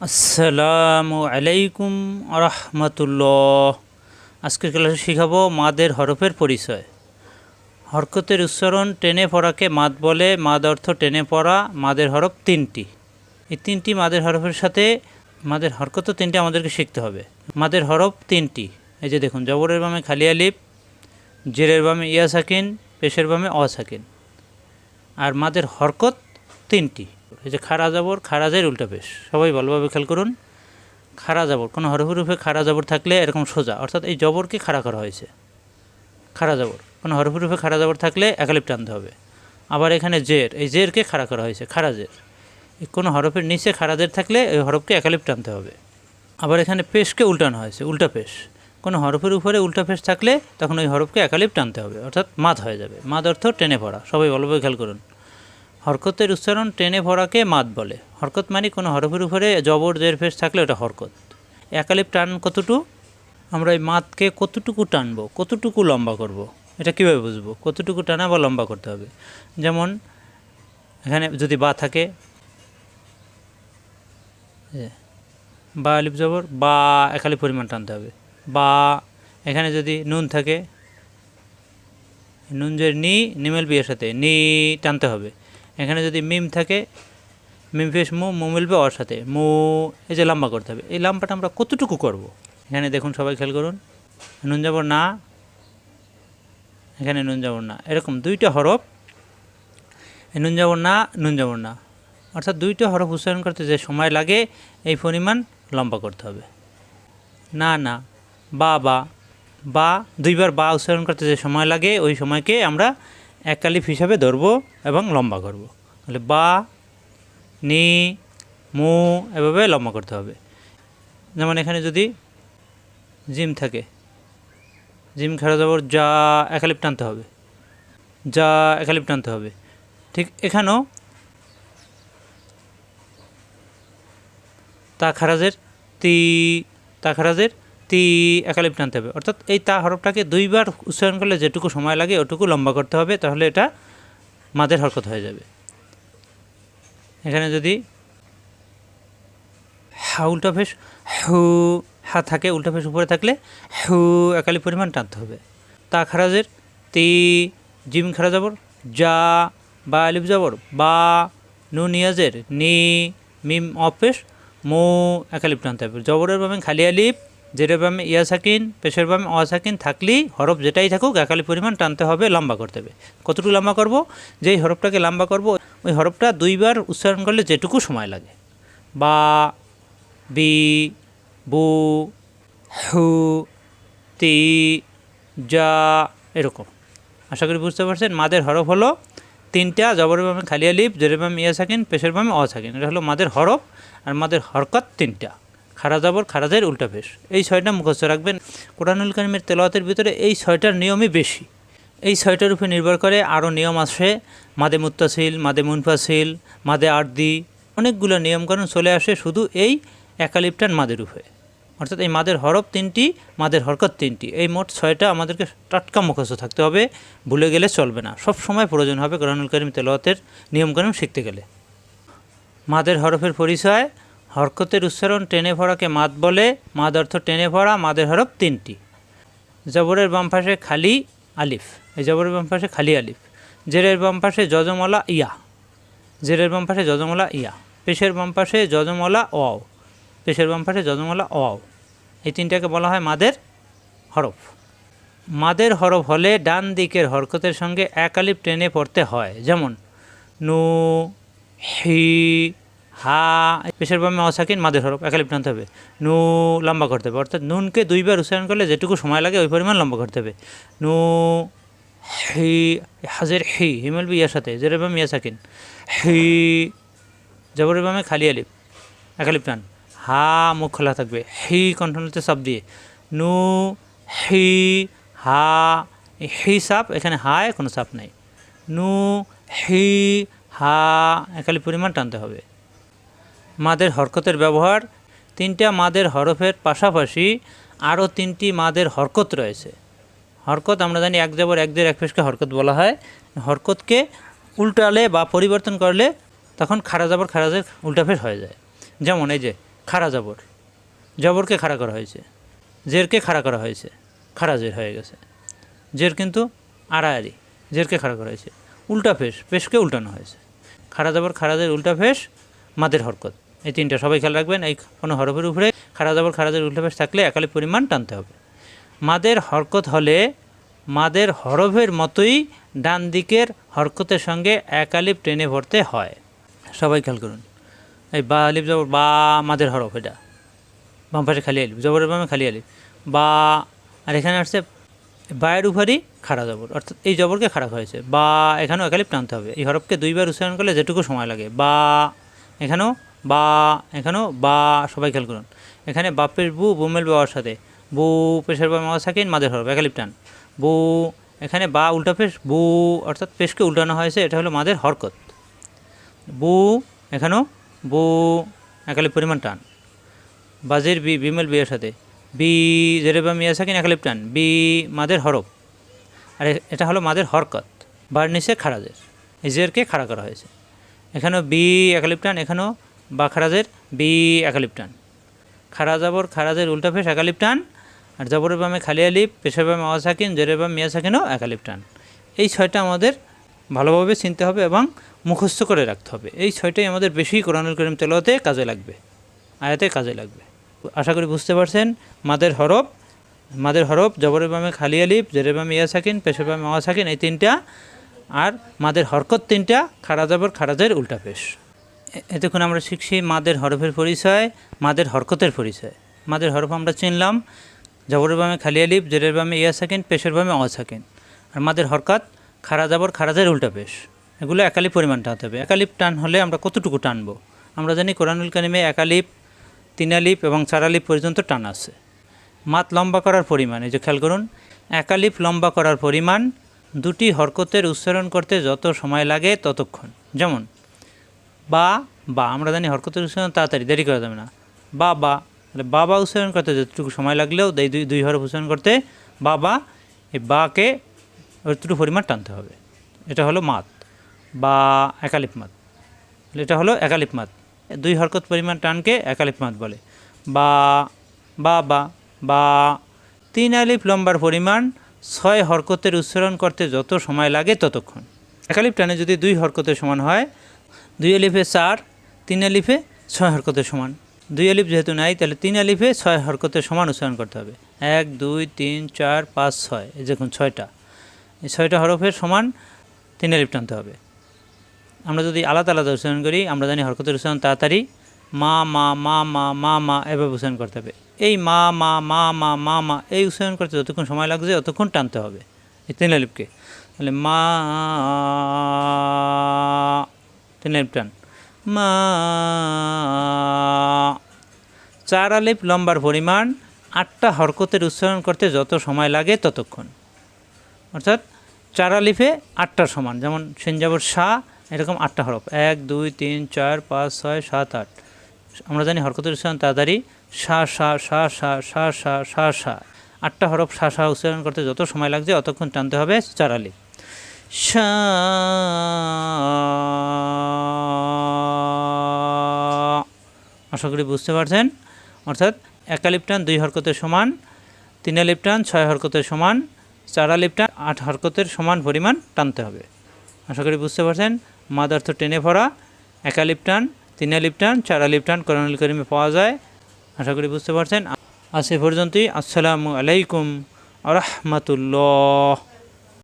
আসসালামু আলাইকুম রহমতুল্লাহ আজকের ক্লাসে শিখাবো মাদের হরফের পরিচয়। হরকতের উচ্চারণ টেনে পড়াকে মাদ বলে, মাদ অর্থ টেনে পড়া, মাদের হরফ তিনটি। এই তিনটি মাদের হরফের সাথে মাদের হরকতও তিনটি আমাদেরকে শিখতে হবে। মাদের হরফ তিনটি। এই যে দেখুন, জবরের বামে খালি আলিফ, জেরের বামে ইয়া সাকিন, পেশের বামে অ সাকিন। আর মাদের হরকত তিনটি। এই যে খারা জাবর খাড়া খারাজের উল্টা পেশ সবাই ভালোভাবে খেয়াল করুন। খারা জাবর, কোনো হরফের রূপে খারা জাবর থাকলে এরকম সোজা। অর্থাৎ এই জবরকে খাড়া করা হয়েছে। খাড়া জাবর, কোনো হরফের রূপে খাড়া জাবর থাকলে একালিপ টানতে হবে। আবার এখানে জের, এই জেরকে খাড়া করা হয়েছে খাড়া জের। কোনো হরফের নিচে খাড়া জের থাকলে ওই হরফকে একালিপ টানতে হবে। আবার এখানে পেশকে উল্টানো হয়েছে, উল্টা পেশ। কোনো হরফের উপরে উল্টা পেশ থাকলে তখন ওই হরফকে একালিপ টানতে হবে। অর্থাৎ মাদ হয়ে যাবে। মাদ অর্থ টেনে পড়া। সবাই ভালোভাবে খেয়াল করুন। হরকতের উচ্চারণ টেনে ভরাকে মাদ বলে। হরকত মানে কোনো হরফের উপরে জবর জের ফেস থাকলে ওটা হরকত। একালিপ টান কতটুকু? আমরা এই মাদকে কতটুকু টানবো, কতটুকু লম্বা করব। এটা কীভাবে বুঝব? কতটুকু টানা বা লম্বা করতে হবে? যেমন, এখানে যদি বা থাকে বা আলিপ জবর, বা একালি পরিমাণ টানতে হবে। বা, এখানে যদি নুন থাকে, নুন যে নি, নিমেল বিয়ের সাথে নি টানতে হবে। এখানে যদি মিম থাকে, মিম ফেস মু মু মিলবে ওর সাথে। মু, এই যে লম্বা করতে হবে। এই লম্বাটা আমরা কতটুকু করব? এখানে দেখুন সবাই খেয়াল করুন। নুন যাবর না। এখানে নুন যাবর না। এরকম দুইটা হরফ। নুন যাবর না, নুন যাবর না। অর্থাৎ দুইটা হরফ উচ্চারণ করতে যে সময় লাগে, এই পরিমাণ লম্বা করতে হবে। না না। বা বা। বা, দুইবার বা উচ্চারণ করতে যে সময় লাগে, ওই সময়কে আমরা একালিফ হিসাবে ধরব এবং লম্বা করব। তাহলে বা, নি, মু এভাবে লম্বা করতে হবে। যেমন এখানে যদি জিম থাকে, জিম খেলা যাবর যা একালিপ টানতে হবে, যা একালিপ টানতে হবে। ঠিক এখানেও তা খারাজের তি, তা খারাজের তি একালিপ টানতে হবে। অর্থাৎ এই তা হরফটাকে দুইবার উচ্চারণ করলে যেটুকু সময় লাগে, ওটুকু লম্বা করতে হবে, তাহলে এটা মাদের হরকত হয়ে যাবে। এখানে যদি হা উল্টা ফেস, হু, হা থাকে, উল্টা ফেস উপরে থাকলে হু একালি পরিমাণ টানতে হবে। তা খারাজের, তি, জিম খারা যাবর যা বা আলিফ যাবর বা, নু নিয়াজের, নি, মিম অপেশ মো একালিপ টানতে হবে। জবরের বামে খালি আলিফ জেরের বামে ইয়া সাকিন, পেশের বামে অ সাকিন, থাকলেই হরফ যেটাই থাকুক, একালি পরিমাণ টানতে হবে, লম্বা করতে হবে। কতটুকু লম্বা করব? যেই হরফটাকে লম্বা করব, ওই হরফটা দুইবার উচ্চারণ করলে যেটুকু সময় লাগে। বা, বি, বু, হু, তি যা এরকম। আশা করি বুঝতে পারছেন? মাদের হরফ হলো তিনটা, জবরের বামে খালি আলিফ জেরের বামে ইয়া সাকিন, পেশের বামে অ সাকিন। এটা হলো মাদের হরফ আর মাদের হরকত তিনটা। খারা জবর খারাজের উল্টা পেশ এই ছয়টা মুখস্থ রাখবেন। কোরআনুল কারিমের তেলাওয়াতের ভিতরে এই ছয়টার নিয়মই বেশি। এই ছয়টার উপরে নির্ভর করে আরও নিয়ম আসে। মাদে মুত্তাসিল, মাদে মুনফাসিল, মাদে আর্দি, অনেকগুলো নিয়মকানুন চলে আসে শুধু এই একালিপটান মাদের উপরে। অর্থাৎ এই মাদের হরফ তিনটি, মাদের হরকত তিনটি। এই মোট ছয়টা আমাদেরকে টাটকা মুখস্থ থাকতে হবে। ভুলে গেলে চলবে না। সব সময় প্রয়োজন হবে কোরআনুল করিম তেলাওয়াতের নিয়মকানুন শিখতে গেলে। মাদের হরফের পরিচয় হরকতের উচ্চারণ টেনে ভরাকে মাদ বলে, মাদ অর্থ টেনে ভরা, মাদের হরফ তিনটি। জবরের বাম পাশে খালি আলিফ, এই জবরের বাম পাশে খালি আলিফ। জেরের বাম পাশে যজমলা ইয়া, জেরের বাম পাশে যজমলা ইয়া। পেশের বাম পাশে যজমলা অও পেশের বাম পাশে যজমলা অও এই তিনটাকে বলা হয় মাদের হরফ। মাদের হরফ হলে ডান দিকের হরকতের সঙ্গে এক আলিফ টেনে পড়তে হয়। যেমন নু, হি হা, পেশের বামে অসাকিন মাদের হরফ একালিপ টানতে হবে। নু লম্বা করতে হবে, অর্থাৎ নুনকে দুইবার উচ্চারণ করলে যেটুকু সময় লাগে ওই পরিমাণ লম্বা করতে হবে। নু হি, হাজের হি, হিমেল বি ইয়ার সাথে জেরের বামে ইয়া সাকিন। হি, জবরের বামে খালি আলিপ একালিপ টান হা, মুখ খোলা থাকবে, হি কণ্ঠনতে সব দিয়ে। নু হি, হা, হি সাপ এখানে হায় কোনো সাপ নাই। নু হি, হা, একালি পরিমাণ টানতে হবে। মাদের হরকতের ব্যবহার, তিনটা মাদের হরফের পাশাপাশি আরও তিনটি মাদের হরকত রয়েছে। হরকত আমরা জানি এক জবর, এক দের এক পেশকে হরকত বলা হয়। হরকতকে উল্টালে বা পরিবর্তন করলে তখন খারা জবর খারাজের উল্টা ফেস হয়ে যায়। যেমন এই যে, খাড়া জবর। জবরকে খাড়া করা হয়েছে। জেরকে খাড়া করা হয়েছে। খাড়া জের হয়ে গেছে। জের কিন্তু আড়াআড়ি। জেরকে খাড়া করা হয়েছে। উল্টা ফেস পেশকে উল্টানো হয়েছে। খাড়া জবর, খাড়া জের, উল্টা ফেস মাদের হরকত। এই তিনটা সবাই খেয়াল রাখবেন, এই কোনো হরফের উপরে খাড়া জবর জের উল্টা ফেস থাকলে একালি পরিমাণ টানতে হবে। মাদের হরকত হলে মাদের হরফের মতোই ডান দিকের হরকতের সঙ্গে এক আলিফ টেনে ভরতে হয়। সবাই খেয়াল করুন, এই বা আলিফ জবর, বা মাদের হরফ এটা। বাম পাশে খালি আলিপ জবরের বামে খালি আলিফ। বা, আর এখানে আসছে বায়ের উপরই খাড়া জবর, অর্থাৎ এই জবরকে খারাপ হয়েছে। বা, এখানেও একালিপ টানতে হবে। এই হরফকে দুইবার উচ্চারণ করলে যেটুকু সময় লাগে। বা, এখানেও বা এখানেও বা সবাই খেয়াল করুন। এখানে বাপের বু বুমেল বাবার সাথে। বু পেশের বা মাওয়া সাকিন মাদের হরফ একালিপ টান। বু এখানে বা উল্টা পেশ বু অর্থাৎ পেশকে উল্টানো হয়েছে, এটা হলো মাদের হরকত। বু এখানেও বু একালিপ পরিমাণ টান। বাজের বি বিমেল বিয়ের সাথে। বি, জেরে বা মিয়া সাকিন একালিপ টান। বি, মাদের হরফ আর এটা হলো মাদের হরকত বার নিচে খারাজের। এই জেরকে খাড়া করা হয়েছে। এখানেও বি একালিপ টান, এখানেও বা খারাজের বি একালিপ টান খাড়া জবর খারাজের উল্টা ফেস আর জবরের বামে খালি আলিপ পেশের বামে আওয়াজ সাকিন, জেরের বামে মিয়া সাকিনও একালিপ টান এই ছয়টা আমাদের ভালোভাবে চিনতে হবে এবং মুখস্থ করে রাখতে হবে। এই ছয়টাই আমাদের বেশি কোরআনুল করিম তেলাওয়াতে কাজে লাগবে, আয়াতে কাজে লাগবে। আশা করি বুঝতে পারছেন, মাদের হরফ মাদের হরফ, জবরের বামে খালি আলিপ জেরের বামে ইয়া সাকিন, পেশের বামে আওয়াজ সাকিন, এই তিনটা, আর মাদের হরকত তিনটা খাড়া জবর খারাজের উল্টা পেশ এতক্ষণ আমরা শিখছি মাদের হরফের পরিচয়, মাদের হরকতের পরিচয়। মাদের হরফ আমরা চিনলাম, জবরের বামে খালি আলিপ জেরের বামে ইয়া সাকিন, পেশের বামে আওয়াজ সাকিন। আর মাদের হরকত খাড়া জবর খারাজের উল্টা পেশ। এগুলো একালিপ পরিমাণ টানতে হবে। একালিপ টান হলে আমরা কতটুকু টানবো? আমরা জানি কোরআনুল কারিমে একালিপ তিন আলিপ এবং চার আলিপ পর্যন্ত টান আছে। মাত লম্বা করার পরিমাণ, এই যে খেয়াল করুন একালিপ লম্বা করার পরিমাণ দুটি হরকতের উচ্চারণ করতে যত সময় লাগে ততক্ষণ। যেমন বা বা, আমরা জানি হরকতের উচ্চারণ তাড়াতাড়ি, দেরি করা যাবে না। বা বা বাবা উচ্চারণ করতে যতটুকু সময় লাগলেও এই দুই দুই হরফ উচ্চারণ করতে বাবা, এই বাকে অতটুকু পরিমাণ টানতে হবে। এটা হলো মাত, বা একালিপ মাত। এটা হলো একালিপ মাত। দুই হরকত পরিমাণ টানকে একালিপ মাত বলে। বা বা বা বা, তিন আলিফ লম্বার পরিমাণ ছয় হরকতের উচ্চারণ করতে যত সময় লাগে ততক্ষণ। একালিপ টানে যদি দুই হরকতের সমান হয় দুই আলিফে চার তিন আলিফে ছয় হরকতের সমান দুই আলিফ যেহেতু নাই তাহলে তিন আলিফে ছয় হরকতের সমান উচ্চারণ করতে হবে এক দুই তিন চার পাঁচ ছয় এই দেখুন ছয়টা এই ছয়টা হরফের সমান তিন আলিফ টানতে হবে আমরা যদি আলাদা আলাদা উচ্চারণ করি আমরা জানি হরকতের উচ্চারণ তাড়াতাড়ি মা মা মা মা মা মা এভাবে উচ্চারণ করতে হবে এই মা মা মা মা মা মা এই উচ্চারণ করতে যতক্ষণ সময় লাগছে ততক্ষণ টানতে হবে এই তিন আলিফকে তাহলে মা তিন আলিফ টান মা। চার আলিফ লম্বার পরিমাণ, আটটা হরকতের উচ্চারণ করতে যত সময় লাগে ততক্ষণ। অর্থাৎ চার আলিফে আটটার সমান, যেমন সেনজাবর শাহ এরকম আটটা হরফ। এক, দুই, তিন, চার, পাঁচ, ছয়, সাত, আট। আমরা জানি হরকতের উচ্চারণ তাড়াতাড়ি, সা সা সা সা সা সা সা সা। আটটা হরফ সা সা উচ্চারণ করতে যত সময় লাগছে অতক্ষণ টানতে হবে চার আলিফ। সা আশা করি বুঝতে পারছেন। অর্থাৎ একালিপ টান দুই হরকতের সমান, তিন আলিপ টান ছয় হরকতের সমান, চার আলিপ টান আট হরকতের সমান পরিমাণ টানতে হবে। আশা করি বুঝতে পারছেন? মাদার্থ টেনে ভরা একালিপ টান তিন আলিপ টান চার আলিপ টান করণুল করিমে পাওয়া যায়। আশা করি বুঝতে পারছেন? আজ এ পর্যন্তই। আসসালামু আলাইকুম আ রহমতুল্লাহ।